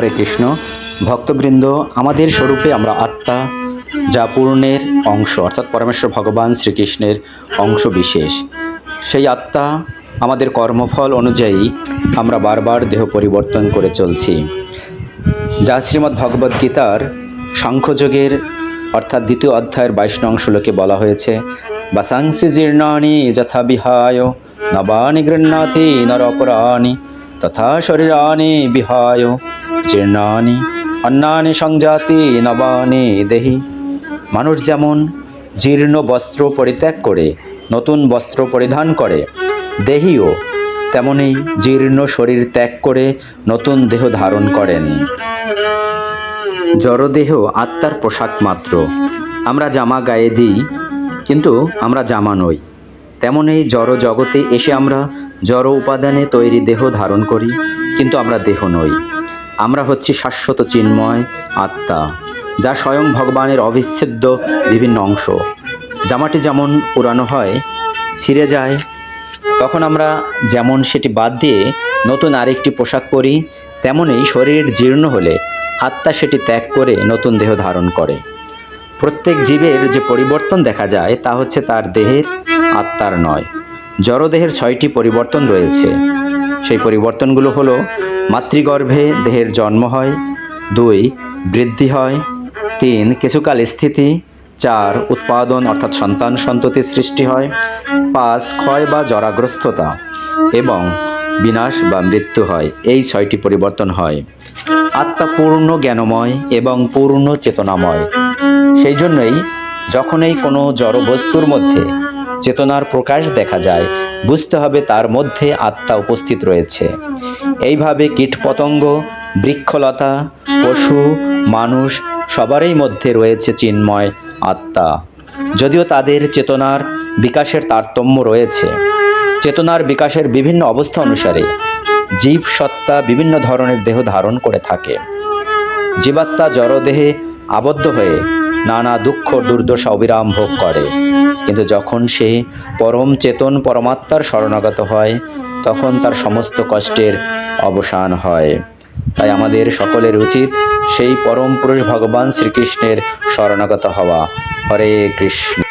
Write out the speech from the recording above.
হরে কৃষ্ণ। ভক্তবৃন্দ, আমাদের স্বরূপে আমরা আত্মা, যা পূর্ণের অংশ, অর্থাৎ পরমেশ্বর ভগবান শ্রীকৃষ্ণের অংশ বিশেষ। সেই আত্মা, আমাদের কর্মফল অনুযায়ী আমরা বারবার দেহ পরিবর্তন করে চলছি। যা শ্রীমদ্ ভগবদ্ গীতার সাংখ্যযোগের, অর্থাৎ দ্বিতীয় অধ্যায়ের বাইশ নং শ্লোকে বলা হয়েছে বা বাসাংসি জীর্ণানি যথা বিহায় নবানি গৃহ্ণাতি নরপরাণি। তথা শরীরানি বিহায় জীর্ণানি অন্যানি সংজাতি নবানি দেহি। মানুষ যেমন জীর্ণ বস্ত্র পরিত্যাগ করে, নতুন বস্ত্র পরিধান করে, দেহিও তেমনি জীর্ণ শরীর ত্যাগ করে নতুন দেহ ধারণ করেন। জড়দেহ আত্মার পোশাক মাত্র। আমরা জামা গায়ে দিই, কিন্তু আমরা জামা নই। তেমন এই জড় জগতে এসে আমরা জড় উপাদানে তৈরি দেহ ধারণ করি, কিন্তু আমরা দেহ নই। আমরা হচ্ছি শাশ্বত চিন্ময় আত্মা, যা স্বয়ং ভগবানের অবিচ্ছেদ্য বিভিন্ন অংশ। জামাটি যেমন পুরানো হয়, ছিঁড়ে যায়, তখন আমরা যেমন সেটি বাদ দিয়ে নতুন আরেকটি পোশাক পরি, তেমনই শরীর জীর্ণ হলে আত্মা সেটি ত্যাগ করে নতুন দেহ ধারণ করে। প্রত্যেক জীবের যে পরিবর্তন দেখা যায় তা হচ্ছে তার দেহের আত্মার নয়। জড়দেহের ছয়টি পরিবর্তন রয়েছে। সেই পরিবর্তনগুলো হলো মাতৃগর্ভে দেহের জন্ম হয়, দুই, বৃদ্ধি হয়, তিন, কিছুকাল স্থিতি, চার, উৎপাদন অর্থাৎ সন্তান সন্ততি সৃষ্টি হয়, পাঁচ, ক্ষয় বা জরাগ্রস্ততা এবং বিনাশ বা মৃত্যু হয়। এই ছয়টি পরিবর্তন হয়। আত্মা পূর্ণ জ্ঞানময় এবং পূর্ণ চেতনাময়। সেই জন্যই যখনই কোনো জড় বস্তুর মধ্যে চেতনার প্রকাশ দেখা যায়, বুঝতে হবে তার মধ্যে আত্মা উপস্থিত রয়েছে। এইভাবে কীটপতঙ্গ, বৃক্ষলতা, পশু, মানুষ সবারই মধ্যে রয়েছে চিন্ময় আত্মা। যদিও তাদের চেতনার বিকাশের তারতম্য রয়েছে। চেতনার বিকাশের বিভিন্ন অবস্থা অনুসারে জীব সত্তা বিভিন্ন ধরনের দেহ ধারণ করে থাকে। জীবাত্মা জড়দেহে আবদ্ধ হয়ে নানা দুঃখ, দুর্দশা অবিরাম ভোগ করে। কিন্তু যখন সে পরম চেতন পরমাত্মার শরণাগত হয়, তখন তার সমস্ত কষ্টের অবসান হয়। তাই আমাদের সকলের উচিত সেই পরম পুরুষ ভগবান শ্রীকৃষ্ণের শরণাগত হওয়া। হরে কৃষ্ণ।